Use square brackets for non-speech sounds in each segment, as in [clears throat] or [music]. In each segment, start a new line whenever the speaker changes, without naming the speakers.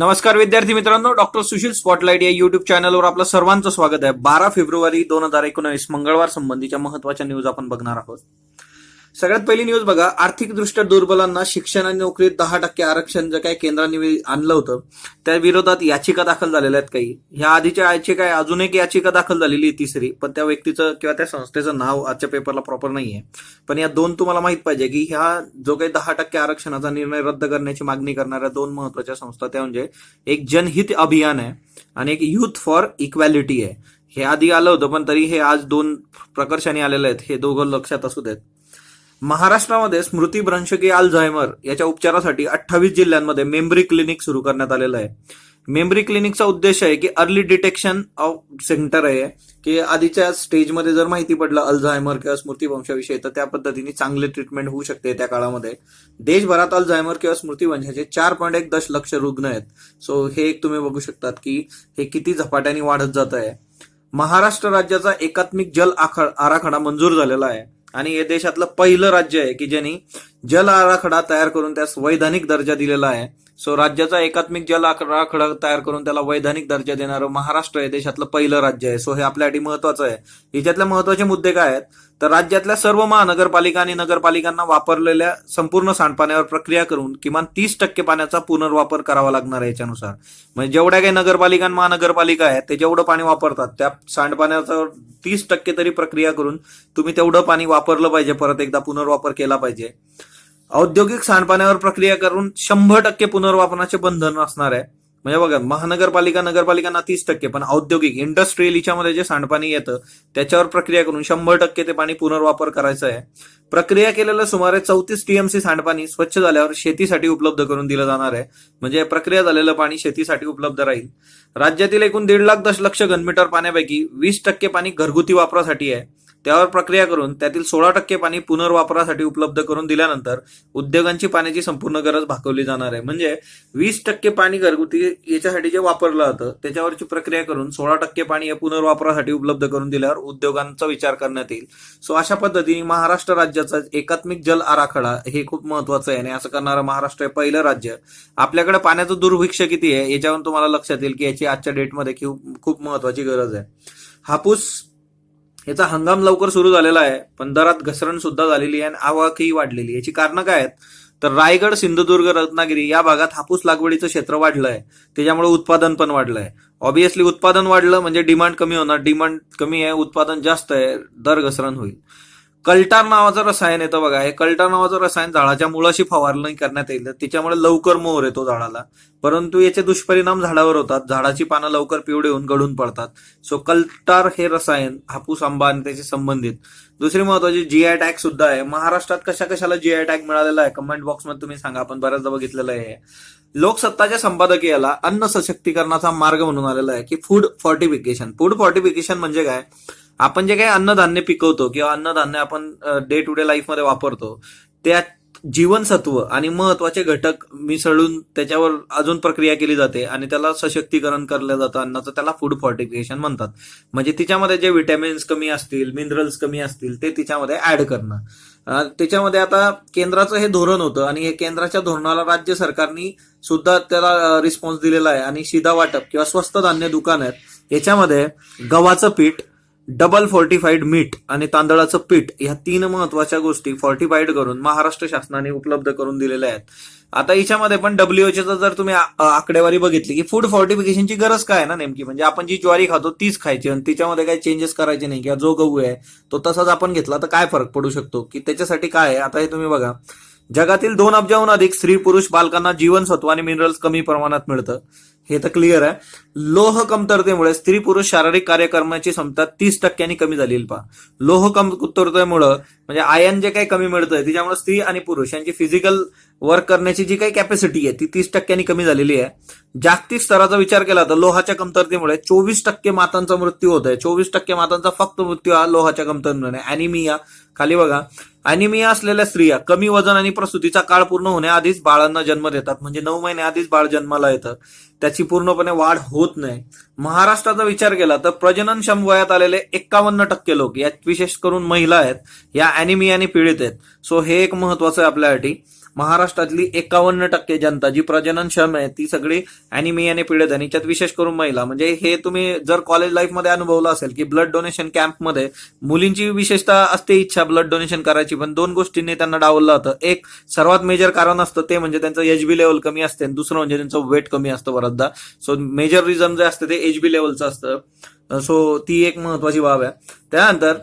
नमस्कार विद्यार्थी मित्रांनो. डॉक्टर सुशील स्पॉटलाईट या युट्यूब चॅनलवर आपलं सर्वांचं स्वागत आहे. बारा फेब्रुवारी दोन हजार एकोणवीस मंगळवार संबंधीच्या महत्त्वाच्या न्यूज आपण बघणार आहोत. सगळ्यात पहिली न्यूज बघा आर्थिकदृष्ट्या दुर्बलांना शिक्षण आणि नोकरीत दहा टक्के आरक्षण जे काही केंद्राने आणलं होतं त्या विरोधात याचिका दाखल झालेल्या आहेत काही. ह्या आधीच्या याचिका आहे अजून एक याचिका दाखल झालेली आहे तिसरी पण त्या व्यक्तीचं किंवा त्या संस्थेचं नाव आजच्या पेपरला प्रॉपर नाहीये. पण या दोन तुम्हाला माहीत पाहिजे की ह्या जो काही दहा टक्के आरक्षणाचा निर्णय रद्द करण्याची मागणी करणाऱ्या दोन महत्त्वाच्या संस्था त्या म्हणजे एक जनहित अभियान आहे आणि एक युथ फॉर इक्वॅलिटी आहे. हे आधी आलं होतं पण तरी हे आज दोन प्रकर्षाने आलेले आहेत हे दोघं लक्षात असू देत. महाराष्ट्रामध्ये स्मृती भ्रंशकी अल्झायमर याच्या उपचारासाठी अठ्ठावीस जिल्ह्यांमध्ये मेमरी क्लिनिक सुरू करण्यात आलेलं आहे. मेमरी क्लिनिकचा उद्देश आहे की अर्ली डिटेक्शन ऑफ सेंटर आहे. की आधीच्या स्टेजमध्ये जर माहिती पडलं अल्झायमर किंवा स्मृतीवंशाविषयी तर त्या पद्धतीने चांगले ट्रीटमेंट होऊ शकते त्या काळामध्ये. देशभरात अल्झायमर किंवा स्मृतीवंशाचे चार पॉईंट एक दशलक्ष रुग्ण आहेत. सो हे एक तुम्ही बघू शकतात की हे किती झपाट्याने वाढत जात आहे. महाराष्ट्र राज्याचा एकात्मिक जल आराखडा मंजूर झालेला आहे. आणि हे देशातलं पहिलं राज्य आहे की ज्यांनी जल आराखडा तयार करून त्यास वैधानिक दर्जा दिलेला आहे. सो राज्याचा एकात्मिक जल आराखडा तयार करून त्याला वैधानिक दर्जा देणारं महाराष्ट्र हे देशातलं पहिलं राज्य आहे. सो हे आपल्यासाठी महत्वाचं आहे. याच्यातले महत्त्वाचे मुद्दे काय आहेत? तर राज्यातल्या सर्व महानगरपालिका आणि नगरपालिकांना वापरलेल्या संपूर्ण सांडपाण्यावर प्रक्रिया करून किमान तीस टक्के पाण्याचा पुनर्वापर करावा लागणार आहे याच्यानुसार. म्हणजे जेवढ्या काही नगरपालिका आणि महानगरपालिका आहेत ते जेवढं पाणी वापरतात त्या सांडपाण्याचा तीस टक्के तरी प्रक्रिया करून तुम्ही तेवढं पाणी वापरलं पाहिजे परत एकदा पुनर्वापर केला पाहिजे. औद्योगिक सांडपाण्यावर प्रक्रिया करून शंभर टक्के पुनर्वापनाचे बंधन असणार आहे. म्हणजे बघा महानगरपालिका नगरपालिकांना तीस टक्के पण औद्योगिक इंडस्ट्रियल हिच्यामध्ये जे सांडपाणी येतं त्याच्यावर प्रक्रिया करून शंभर टक्के ते पाणी पुनर्वापर करायचं आहे. प्रक्रिया केलेलं सुमारे चौतीस टीएमसी सांडपाणी स्वच्छ झाल्यावर शेतीसाठी उपलब्ध करून दिलं जाणार आहे. म्हणजे प्रक्रिया झालेलं पाणी शेतीसाठी उपलब्ध राहील. राज्यातील एकूण दीड लाख दशलक्ष घनमीटर पाण्यापैकी वीस टक्के पाणी घरगुती वापरासाठी आहे. त्यावर प्रक्रिया करून त्यातील सोळा टक्के पाणी पुनर्वापरासाठी उपलब्ध करून दिल्यानंतर उद्योगांची पाण्याची संपूर्ण गरज भागवली जाणार आहे. म्हणजे वीस टक्के पाणी घरगुती याच्यासाठी जे वापरलं जातं त्याच्यावरची प्रक्रिया करून सोळा टक्के पाणी हे पुनर्वापरासाठी उपलब्ध करून दिल्यावर उद्योगांचा विचार करण्यात येईल. सो अशा पद्धतीने महाराष्ट्र राज्याचा एकात्मिक जल आराखडा हे खूप महत्वाचं आहे. आणि असं करणारं महाराष्ट्र हे पहिलं राज्य. आपल्याकडे पाण्याचं दुर्भिक्ष किती आहे याच्यावरून तुम्हाला लक्षात येईल की याची आजच्या डेटमध्ये खूप खूप महत्वाची गरज आहे. हापूस याचा हंगाम लवकर सुरू झालेला आहे पण दरात घसरण सुद्धा झालेली आहे आणि आवकही वाढलेली आहे. याची कारणं काय आहेत? तर रायगड सिंधुदुर्ग रत्नागिरी या भागात हापूस लागवडीचं क्षेत्र वाढलं आहे त्याच्यामुळे उत्पादन पण वाढलं आहे ऑब्विसली उत्पादन वाढलं म्हणजे डिमांड कमी होणार. डिमांड कमी आहे उत्पादन जास्त आहे दर घसरण होईल. कल्टार नावाचं रसायन येतं बघा. हे कल्टार नावाचं रसायन झाडाच्या मुळाशी फवारणी करण्यात येईल. त्याच्यामुळे लवकर मोहर येतो झाडाला. परंतु याचे दुष्परिणाम झाडावर होतात. झाडाची पानं लवकर पिवळे होऊन गळून पडतात. सो कल्टार हे रसायन हापूस आंबा आणि त्याचे संबंधित. दुसरी महत्वाची जी आय टॅग सुद्धा आहे. महाराष्ट्रात कशा कशाला जी आय टॅग मिळालेला आहे? कमेंट बॉक्समध्ये तुम्ही सांगा. आपण बऱ्याचदा बघितलेलं आहे. लोकसत्ताच्या संपादकीयाला अन्न सशक्तीकरणाचा मार्ग म्हणून आलेला आहे की फूड फॉर्टिफिकेशन फूड फॉर्टिफिकेशन म्हणजे काय? आपण जे काही अन्नधान्य पिकवतो किंवा अन्नधान्य आपण डे टू डे लाईफमध्ये वापरतो त्यात जीवनसत्व आणि महत्त्वाचे घटक मिसळून त्याच्यावर अजून प्रक्रिया केली जाते आणि त्याला सशक्तीकरण केलं जातं अन्नाचं त्याला फूड फॉर्टिफिकेशन म्हणतात. म्हणजे तिच्यामध्ये जे विटॅमिन्स कमी असतील मिनरल्स कमी असतील ते तिच्यामध्ये ऍड करणं. त्याच्यामध्ये आता केंद्राचं हे धोरण होतं आणि हे केंद्राच्या धोरणाला राज्य सरकारनी सुद्धा त्याला रिस्पॉन्स दिलेला आहे. आणि शिधा वाटप किंवा स्वस्त धान्य दुकान आहेत याच्यामध्ये गव्हाचं पीठ डबल फॉर्टिफाईड मीठ आणि तांदळाचं पीठ ह्या तीन महत्त्वाच्या गोष्टी फॉर्टिफाईड करून महाराष्ट्र शासनाने उपलब्ध करून दिलेल्या आहेत. आता याच्यामध्ये पण डब्ल्यूएचओचं जर तुम्ही आकडेवारी बघितली की फूड फॉर्टिफिकेशनची गरज काय आहे ना नेमकी? म्हणजे आपण जी ज्वारी खातो तीच खायची आणि तिच्यामध्ये काही चेंजेस करायचे नाही किंवा जो गहू आहे तो तसाच आपण घेतला तर काय फरक पडू शकतो? की त्याच्यासाठी काय आहे? आता हे तुम्ही बघा. जगातील दोन अब्जाहून अधिक स्त्री पुरुष बालकांना जीवनसत्व आणि मिनरल्स कमी प्रमाणात मिळतं. हे तर क्लिअर आहे. लोह कमतरतेमुळे स्त्री पुरुष शारीरिक कार्यक्रमाची क्षमता तीस टक्क्यांनी कमी झालेली पहा. लोह कमतरतेमुळं म्हणजे आयन जे काही कमी मिळतंय त्याच्यामुळे स्त्री आणि पुरुष यांची फिजिकल वर्क करण्याची जी काही कॅपॅसिटी आहे ती तीस टक्क्यांनी कमी झालेली आहे. जागतिक स्तराचा विचार केला तर लोहाच्या कमतरतेमुळे चोवीस टक्के मातांचा मृत्यू होत आहे. चोवीस टक्के मातांचा फक्त मृत्यू हा लोहाच्या कमतरतेमुळे अॅनिमिया खाली बघा. अॅनिमिया असलेल्या स्त्रिया कमी वजन आणि प्रसूतीचा काळ पूर्ण होण्याआधीच बाळांना जन्म देतात. म्हणजे नऊ महिने आधीच बाळ जन्माला येतं. त्याची पूर्णपणे वाढ होत नाही. महाराष्ट्राचा विचार केला तर प्रजननक्षम वयात आलेले एक्कावन्न टक्के लोक यात विशेष करून महिला आहेत या अॅनिमियाने पीडित आहेत. सो हे एक महत्वाचं आहे आपल्यासाठी. महाराष्ट्रातली एकावन्न टक्के जनता जी प्रजननक्षम आहे ती सगळी अॅनिमियाने पीडित आहे आणि याच्यात विशेष करून महिला. म्हणजे हे तुम्ही जर कॉलेज लाईफमध्ये अनुभवलं असेल की ब्लड डोनेशन कॅम्पमध्ये मुलींची विशेषतः असते इच्छा ब्लड डोनेशन करायची पण दोन गोष्टींनी त्यांना डावललं होतं एक सर्वात मेजर कारण असतं ते म्हणजे त्यांचं एच बी लेवल कमी असते आणि दुसरं म्हणजे त्यांचं वेट कमी असतं बऱ्याचदा सो मेजर रिझन जे असतं ते एच बी लेवलचं असतं. सो ती एक महत्वाची बाब आहे. त्यानंतर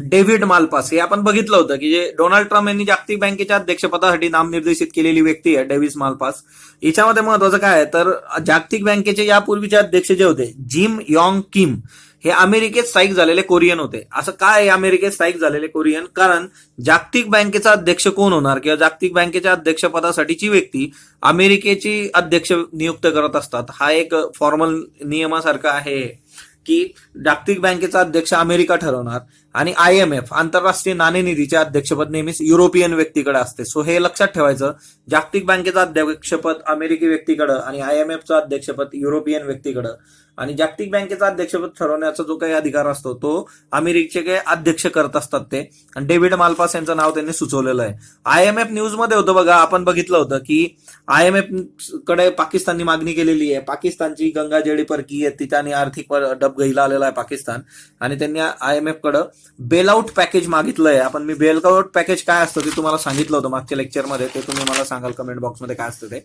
डेव्हिड मालपास हे आपण बघितलं होतं की जे डोनाल्ड ट्रम्प यांनी जागतिक बँकेच्या अध्यक्षपदासाठी नामनिर्देशित केलेली व्यक्ती आहे डेव्हिस मालपास. याच्यामध्ये महत्वाचं काय आहे? तर जागतिक बँकेचे यापूर्वीचे अध्यक्ष जे होते जिम यॉंग किम हे अमेरिकेत स्थायिक झालेले कोरियन होते. असं काय आहे? अमेरिकेत स्थायिक झालेले कोरियन? कारण जागतिक बँकेचा अध्यक्ष कोण होणार किंवा जागतिक बँकेच्या अध्यक्षपदासाठीची व्यक्ती अमेरिकेची अध्यक्ष नियुक्त करत असतात? हा एक फॉर्मल नियमासारखा आहे. की जागतिक बँकेचा अध्यक्ष अमेरिका ठरवणार आणि आय एम एफ आंतरराष्ट्रीय नाणेनिधीचे अध्यक्षपद नेहमीच युरोपियन व्यक्तीकडे असते. सो हे लक्षात ठेवायचं जागतिक बँकेचं अध्यक्षपद अमेरिकी व्यक्तीकडं आणि आय एम एफचं अध्यक्षपद युरोपियन व्यक्तीकडं. आणि जागतिक बँकेचा अध्यक्षपद ठरवण्याचा जो काही अधिकार असतो तो अमेरिकेचे अध्यक्ष करत असतात ते. आणि डेव्हिड मालपास यांचं नाव त्यांनी सुचवलेलं आहे. आय एम एफ न्यूजमध्ये होतं बघा आपण बघितलं होतं की आय एम एफकडे पाकिस्ताननी मागणी केलेली आहे. पाकिस्तानची गंगा जेडी परकी आहे तिच्याने आर्थिक डबगईला आलेला आहे पाकिस्तान. आणि त्यांनी आय एम एफकडे बेलआउट पॅकेज मागितलंय आपण मी बेलआउट पॅकेज काय असतं ते तुम्हाला सांगितलं होतं मागच्या लेक्चरमध्ये ते तुम्ही मला सांगाल कमेंट बॉक्समध्ये काय असतं ते.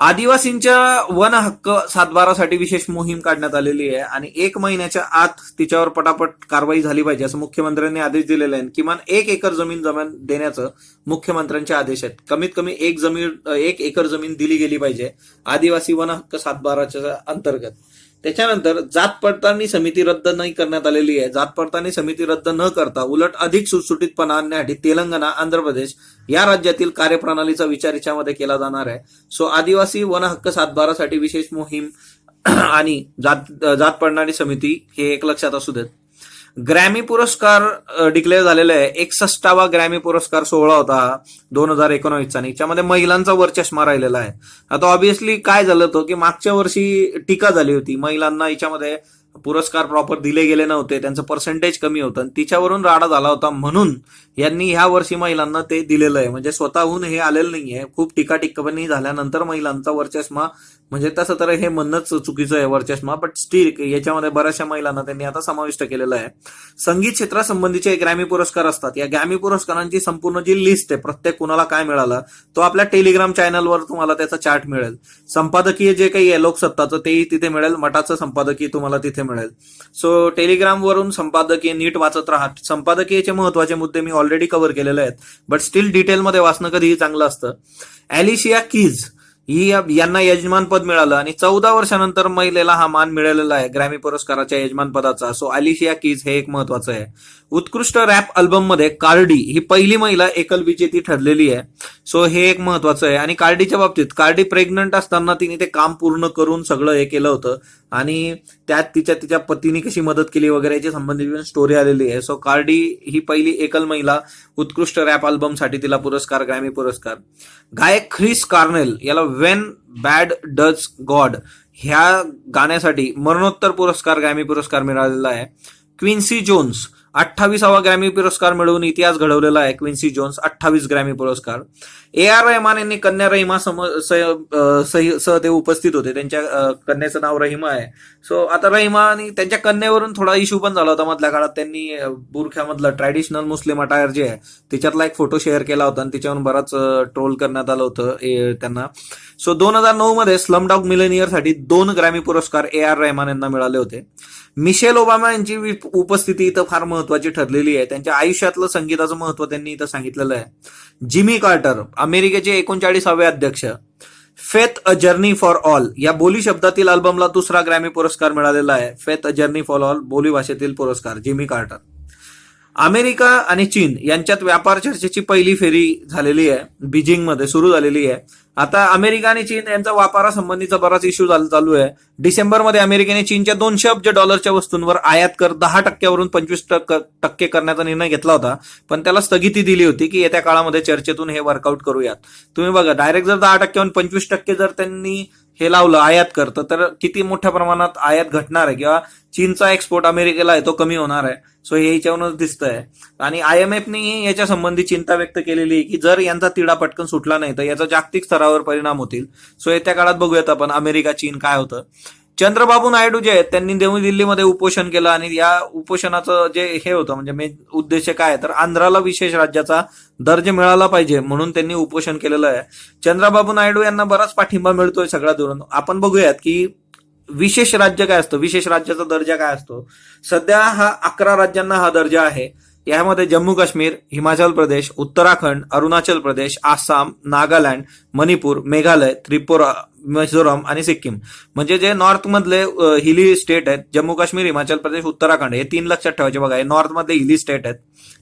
आदिवासींच्या वन हक्क सातबारासाठी विशेष मोहीम काढण्यात आलेली आहे आणि एक महिन्याच्या आत तिच्यावर पटापट कारवाई झाली पाहिजे असं मुख्यमंत्र्यांनी आदेश दिलेले आहेत. किमान एक एकर जमीन जमीन देण्याचं मुख्यमंत्र्यांचे आदेश आहेत. कमीत कमी एक जमीन एक एकर जमीन दिली गेली पाहिजे आदिवासी वन हक्क सातबाराच्या अंतर्गत. त्याच्यानंतर जात पडताळणी समिती रद्द नाही करण्यात आलेली आहे. जात पडताळणी समिती रद्द न करता उलट अधिक सुटसुटीतपणा आणण्यासाठी तेलंगणा आंध्र प्रदेश या राज्यातील कार्यप्रणालीचा विचार याच्यामध्ये केला जाणार आहे. सो आदिवासी वन हक्क सातबारासाठी विशेष मोहीम [clears throat] आणि जात जात पडणारी समिती हे एक लक्षात असू देत. ग्रॅमी पुरस्कार डिक्लेअर झालेला आहे. एकसष्टावा ग्रॅमी पुरस्कार सोहळा होता दोन हजार एकोणावीसचा याच्यामध्ये महिलांचा वरचष्मा राहिलेला आहे. आता ऑब्विसली काय झालं होतं की मागच्या वर्षी टीका झाली होती. महिलांना याच्यामध्ये पुरस्कार प्रॉपर दिले गेले नव्हते. त्यांचं पर्सेंटेज कमी होतं आणि तिच्यावरून राडा झाला होता म्हणून यांनी ह्या वर्षी महिलांना ते दिलेलं आहे. म्हणजे स्वतःहून हे आलेलं नाहीये. खूप टीका टिक्कापणी झाल्यानंतर महिलांचा वर्चस्मा म्हणजे तसं तर हे म्हणणंच चुकीचं आहे वर्चस्मा बट स्टील याच्यामध्ये बऱ्याचशा महिलांना त्यांनी आता समाविष्ट केलेलं आहे. संगीत क्षेत्रासंबंधीचे ग्रॅमी पुरस्कार असतात. या ग्रॅमी पुरस्कारांची संपूर्ण जी लिस्ट आहे प्रत्येक कुणाला काय मिळालं तो आपल्या टेलिग्राम चॅनलवर तुम्हाला त्याचा चार्ट मिळेल. संपादकीय जे काही आहे लोकसत्ताचं तेही तिथे मिळेल. मठाचं संपादकीय तुम्हाला तिथे मिळेल. सो टेलिग्राम वरून संपादकीय नीट वाचत राहा. संपादकीयचे महत्त्वाचे मुद्दे मी ऑलरेडी कव्हर केलेले आहेत. बट स्टील डिटेलमध्ये वाचणं कधीही चांगलं असतं. ॲलिशिया कीज ही यांना यजमानपद मिळालं आणि चौदा वर्षानंतर महिलेला हा मान मिळालेला आहे. ग्रॅमी पुरस्काराच्या यजमानपदाचा सो अलिशिया कीज हे एक महत्वाचं आहे. उत्कृष्ट रॅप अल्बममध्ये कार्डी ही पहिली महिला एकल विजेती ठरलेली आहे. सो हे एक महत्वाचं आहे. आणि कार्डीच्या बाबतीत कार्डी प्रेग्नंट असताना तिने ते काम पूर्ण करून सगळं हे केलं होतं. आणि त्यात तिच्या तिच्या पतीने कशी मदत केली वगैरे याची संबंधित स्टोरी आलेली आहे. सो कार्डी ही पहिली एकल महिला उत्कृष्ट रॅप अल्बमसाठी तिला पुरस्कार ग्रॅमी पुरस्कार. गायक ख्रिस कार्नेल याला वेन बॅड डज गॉड ह्या गाण्यासाठी मरणोत्तर पुरस्कार ग्रॅमी पुरस्कार मिळालेला आहे. क्विन्सी जोन्स अठ्ठावीसावा ग्रॅमी पुरस्कार मिळवून इतिहास घडवलेला आहे क्विन्सी जोन्स अठ्ठावीस ग्रॅमी पुरस्कार. ए आर रहमान यांनी कन्या रहिमा सम सह ते उपस्थित होते. त्यांच्या कन्याचं नाव रहिमा आहे. सो आता रहिमा आणि त्यांच्या कन्यावरून थोडा इश्यू पण झाला होता मधल्या काळात. त्यांनी बुरख्यामधलं ट्रॅडिशनल मुस्लिम अटायर जे आहे त्याच्यातला एक फोटो शेअर केला होता आणि त्याच्यावरून बराच ट्रोल करण्यात आलं होतं त्यांना. सो दोन हजार नऊ मध्ये स्लमडॉग मिलेनियरसाठी दोन ग्रॅमी पुरस्कार ए आर रहमान यांना मिळाले होते. मिशेल ओबामा यांची उपस्थिती इथं फार महत्वाची ठरलेली आहे. त्यांच्या आयुष्यातलं संगीताचं महत्त्व त्यांनी इथं सांगितलेलं आहे. जिमी कार्टर अमेरिकेचे एकोणचाळीसावे अध्यक्ष. Faith a journey for all या बोली शब्दातील अल्बमला दुसरा ग्रॅमी पुरस्कार मिळालेला आहे. Faith a journey for all बोली भाषेतील पुरस्कार जिमी कार्टर अमेरिका आणि चीन यांच्यात व्यापार चर्चेची पहिली फेरी झालेली आहे. बीजिंगमध्ये सुरू झालेली आहे. आता अमेरिका आणि चीन यांचा व्यापारासंबंधीचा बराच इश्यू चालू आहे. डिसेंबरमध्ये अमेरिकेने चीनच्या दोनशे अब्ज डॉलरच्या वस्तूंवर आयात कर दहा टक्क्यावरून पंचवीस टक्के करण्याचा निर्णय घेतला होता. पण त्याला स्थगिती दिली होती की येत्या काळामध्ये चर्चेतून हे वर्कआउट करूयात. तुम्ही बघा डायरेक्ट जर दहा टक्क्यावरून पंचवीस टक्के जर त्यांनी हे लावलं आयात करतं तर किती मोठ्या प्रमाणात आयात घटणार आहे? किंवा चीनचा एक्सपोर्ट अमेरिकेला आहे तो कमी होणार आहे. सो हे याच्यावरूनच दिसतंय. आणि आय एम एफने याच्या संबंधी चिंता व्यक्त केलेली आहे की जर यांचा तिढा पटकन सुटला नाही तर याचा जागतिक स्तरावर परिणाम होतील. सो येत्या काळात बघूयात आपण अमेरिका चीन काय होतं. चंद्रबाबू नायडू जे आहेत त्यांनी नवी दिल्लीमध्ये उपोषण केलं आणि या उपोषणाचं जे हे होतं म्हणजे मेन उद्देश काय तर आंध्राला विशेष राज्याचा दर्जा मिळाला पाहिजे म्हणून त्यांनी उपोषण केलेलं आहे. चंद्रबाबू नायडू यांना बराच पाठिंबा मिळतोय सगळ्या दुरून. आपण बघूयात की विशेष राज्य काय असतं? विशेष राज्याचा दर्जा काय असतो? सध्या हा अकरा राज्यांना हा दर्जा आहे. यामध्ये जम्मू काश्मीर हिमाचल प्रदेश उत्तराखंड अरुणाचल प्रदेश आसाम नागालँड मणिपूर मेघालय त्रिपुरा मिझोराम आणि सिक्कीम. म्हणजे जे नॉर्थ मधले हिली स्टेट आहेत जम्मू काश्मीर हिमाचल प्रदेश उत्तराखंड हे तीन लक्षात ठेवायचे बघा. हे नॉर्थ मधले हिली स्टेट आहेत.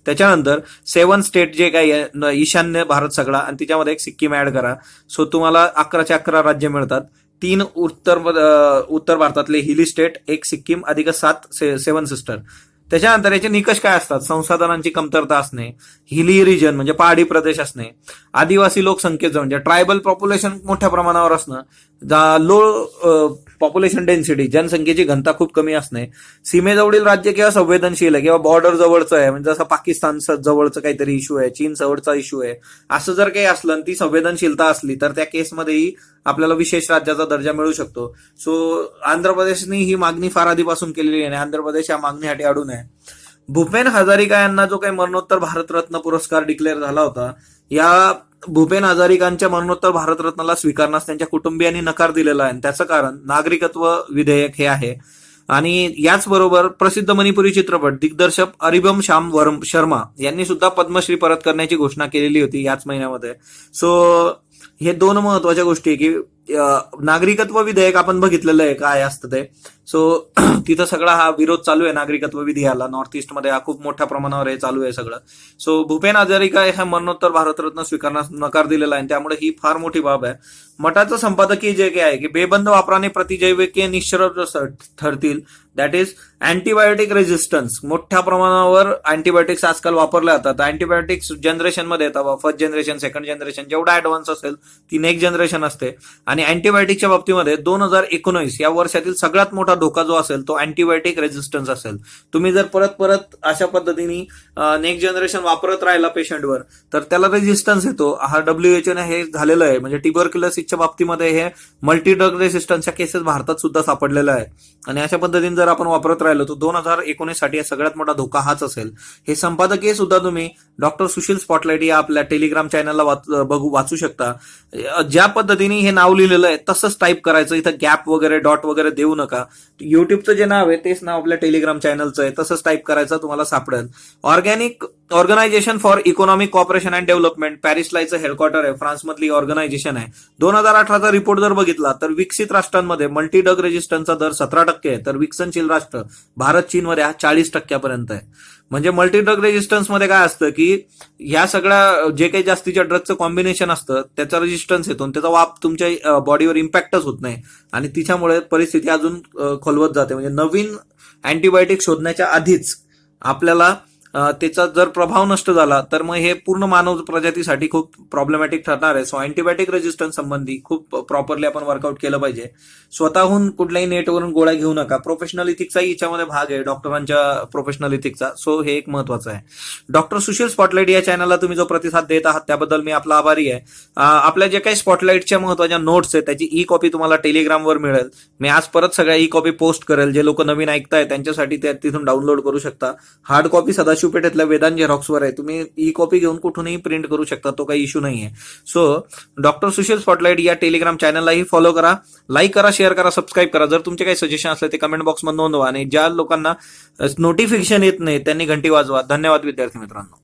त्याच्यानंतर सेवन स्टेट जे काही आहे ईशान्य भारत सगळा आणि त्याच्यामध्ये एक सिक्कीम ऍड करा. सो तुम्हाला अकराचे अकरा राज्य मिळतात. तीन उत्तर उत्तर भारतातले हिली स्टेट एक सिक्कीम अधिक सात से, सेवन सिस्टर. त्याच्यानंतर याचे निकष काय असतात? संसाधनांची कमतरता असणे हिली रिजन म्हणजे पहाडी प्रदेश असणे आदिवासी लोकसंख्येचं म्हणजे ट्रायबल पॉप्युलेशन मोठ्या प्रमाणावर असणं लो पॉप्युलेशन डेन्सिटी जनसंख्येची घनता खूप कमी असणे सीमेजवळील राज्य किंवा संवेदनशील आहे किंवा बॉर्डर जवळचं आहे म्हणजे जसं पाकिस्तान जवळचं काहीतरी इश्यू आहे चीन जवळचा इश्यू आहे असं जर काही असलं आणि ती संवेदनशीलता असली तर त्या केसमध्येही आपल्याला विशेष राज्याचा दर्जा मिळू शकतो. सो आंध्र प्रदेशने ही मागणी फार आधीपासून केलेली आहे आणि आंध्र प्रदेश या मागणीसाठी अडून आहे. भूपेन हजारिका यांना जो काही मरणोत्तर भारतरत्न पुरस्कार डिक्लेअर झाला होता या भूपेन हजारिकांच्या मरणोत्तर भारतरत्नाला स्वीकारण्यास त्यांच्या कुटुंबियांनी नकार दिलेला आहे. आणि त्याचं कारण नागरिकत्व विधेयक हे आहे. आणि याचबरोबर प्रसिद्ध मणिपुरी चित्रपट दिग्दर्शक अरिबम श्याम वरम शर्मा यांनी सुद्धा पद्मश्री परत करण्याची घोषणा केलेली होती याच महिन्यामध्ये. सो हे दोन महत्त्वाच्या गोष्टी आहे की नागरिकत्व विधेयक आपण बघितलेलं आहे काय असतं ते. सो [clears throat] तिथं सगळा हा विरोध चालू आहे नागरिकत्व विधेयाला नॉर्थ ईस्टमध्ये हा खूप मोठ्या प्रमाणावर हे चालू आहे सगळं. सो भूपेन हजारिका ह्या मरणोत्तर भारतरत्न स्वीकारण्यास नकार दिलेला आहे आणि त्यामुळे ही फार मोठी बाब आहे. मठाचं संपादकीय जे काही आहे की बेबंद वापराने प्रतिजैविकीय निश्चर ठरतील. दॅट इज अँटीबायोटिक रेझिस्टन्स मोठ्या प्रमाणावर अँटीबायोटिक्स आजकाल वापरल्या जातात. अँटीबायोटिक्स जनरेशनमध्ये येतात. फर्स्ट जनरेशन सेकंड जनरेशन जेवढा ऍडव्हान्स असेल ती नेक्स्ट जनरेशन असते. आणि अँटीबायोटिकच्या बाबतीमध्ये दोन हजार एकोणीस या वर्षातील सगळ्यात मोठा धोका जो असेल तो अँटीबायोटिक रेजिस्टन्स असेल. तुम्ही जर परत परत अशा पद्धतीने नेक्स्ट जनरेशन वापरत राहिला पेशंटवर तर त्याला रेजिस्टन्स येतो. हा डब्ल्यू हे झालेलं आहे. म्हणजे टिबरक्युलसिसच्या बाबतीमध्ये हे मल्टी ड्रग रेसिस्टन्सच्या केसेस भारतात सुद्धा सापडलेलं आहे. आणि अशा पद्धतीने जर आपण वापरत राहिलो तर दोन हजार एकोणीससाठी सगळ्यात मोठा धोका हाच असेल. हे संपादकीय सुद्धा तुम्ही डॉक्टर सुशील स्पॉटलाईट या आपल्या टेलिग्राम चॅनलला वाच- बघू वाचू शकता. ज्या पद्धतीने हे नाव लिहिलेलं आहे तसंच टाईप करायचं इथं गॅप वगैरे डॉट वगैरे देऊ नका. युट्यूबचं जे नाव आहे तेच नाव आपल्या टेलिग्राम चॅनलचं आहे तसंच टाईप करायचं तुम्हाला सापडेल. Organic organisation for economic cooperation and development पॅरिसला याचं हेडक्वार्टर आहे. फ्रान्समधली ऑर्गनायझेशन आहे. दोन हजार अठराचा रिपोर्ट जर बघितला तर विकसित राष्ट्रांमध्ये मल्टी डग रेजिस्टन्सचा दर सतरा टक्के आहे. तर विकसनशील राष्ट्र भारत चीनमध्ये हा चाळीस टक्क्यापर्यंत आहे. म्हणजे मल्टी ड्रग रेजिस्टन्समध्ये काय असतं की ह्या सगळ्या जे काही जास्तीच्या ड्रगचं कॉम्बिनेशन असतं त्याचा रेजिस्टन्स येतो आणि त्याचा वाप तुमच्या बॉडीवर इम्पॅक्टच होत नाही. आणि तिच्यामुळे परिस्थिती अजून खोलवत जाते. म्हणजे नवीन अँटीबायोटिक शोधण्याच्या आधीच आपल्याला त्याचा जर प्रभाव नष्ट झाला तर मग हे पूर्ण मानव प्रजातीसाठी खूप प्रॉब्लेमॅटिक ठरणार आहे. सो अँटीबायोटिक रेजिस्टन्स संबंधी खूप प्रॉपरली आपण वर्कआउट केलं पाहिजे. स्वतःहून कुठल्याही नेटवरून गोळ्या घेऊ नका. प्रोफेशनल इथिक्सचाही याच्यामध्ये भाग आहे डॉक्टरांच्या प्रोफेशनल इथिक्सचा सो हे एक महत्वाचं आहे. डॉक्टर सुशील स्पॉटलाईट या चॅनलला तुम्ही जो प्रतिसाद देत आहात त्याबद्दल मी आपला आभारी आहे. आपल्या जे काही स्पॉटलाईटच्या महत्त्वाच्या नोट्स आहेत त्याची ई कॉपी तुम्हाला टेलिग्रामवर मिळेल. मी आज परत सगळ्या ई कॉपी पोस्ट करेल. जे लोक नवीन ऐकताय त्यांच्यासाठी त्या तिथून डाउनलोड करू शकता. हार्ड कॉपी सदाशिव पेठेतल्या वेदांत झेरॉक्सवर आहे. तुम्ही ई कॉपी घेऊन कुठूनही प्रिंट करू शकता. तो काही इश्यू नाही आहे सो डॉक्टर सुशील स्पॉटलाईट या टेलिग्राम चॅनललाही फॉलो करा. लाईक करा शेअर करा सबस्क्राईब करा. जर तुमचे काही सजेशन असले ते कमेंट बॉक्समध्ये नोंदवा. आणि ज्या लोकांना नोटिफिकेशन येत नाही त्यांनी घंटी वाजवा. धन्यवाद विद्यार्थी मित्रांनो.